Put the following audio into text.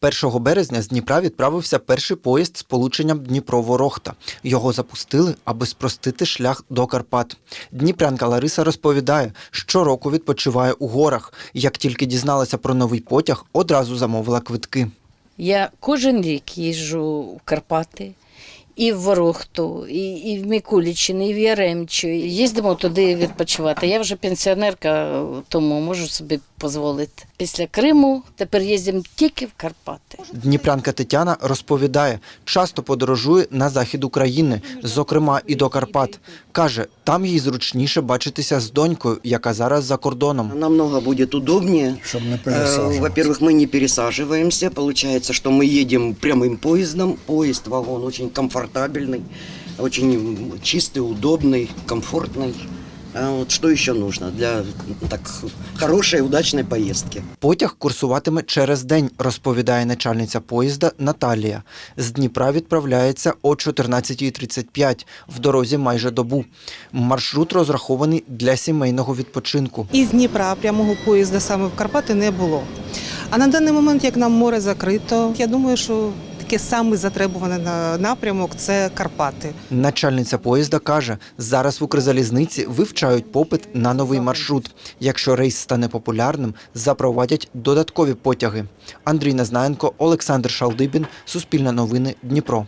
1 березня з Дніпра відправився перший поїзд з полученням Дніпро-Ворохта. Його запустили, аби спростити шлях до Карпат. Дніпрянка Лариса розповідає, щороку відпочиває у горах. Як тільки дізналася про новий потяг, одразу замовила квитки. Я кожен рік їжджу в Карпати. І в Ворохту, і, і в Микулічини, і в Яремчу. Їздимо туди відпочивати. Я вже пенсіонерка, тому можу собі дозволити. Після Криму тепер їздимо тільки в Карпати. Дніпрянка Тетяна розповідає, часто подорожує на захід України, зокрема і до Карпат. Каже, там їй зручніше бачитися з донькою, яка зараз за кордоном. Намного будет удобнее. Чтобы не Э, пересаживаться. Во-первых, мы не пересаживаемся. Получается, что мы едем прямым поездом. Поезд, вагон очень комфортабельный, очень м, чистый, удобный, комфортный. А вот что еще нужно для так хорошей, удачной поездки? Потяг курсуватиме через день, розповідає начальниця поїзда Наталія. З Дніпра відправляється о 14.35, в дорозі майже добу. Маршрут розрахований для сімейного відпочинку. Із Дніпра прямого поїзда саме в Карпати не було. А на даний момент, як нам море закрито, я думаю, що таке саме затребуваний на- напрямок це Карпати. Начальниця поїзда каже, зараз в Укрзалізниці вивчають попит на новий маршрут. Якщо рейс стане популярним, запровадять додаткові потяги. Андрій Незнаєнко, Олександр Шалдибін, Суспільне новини, Дніпро.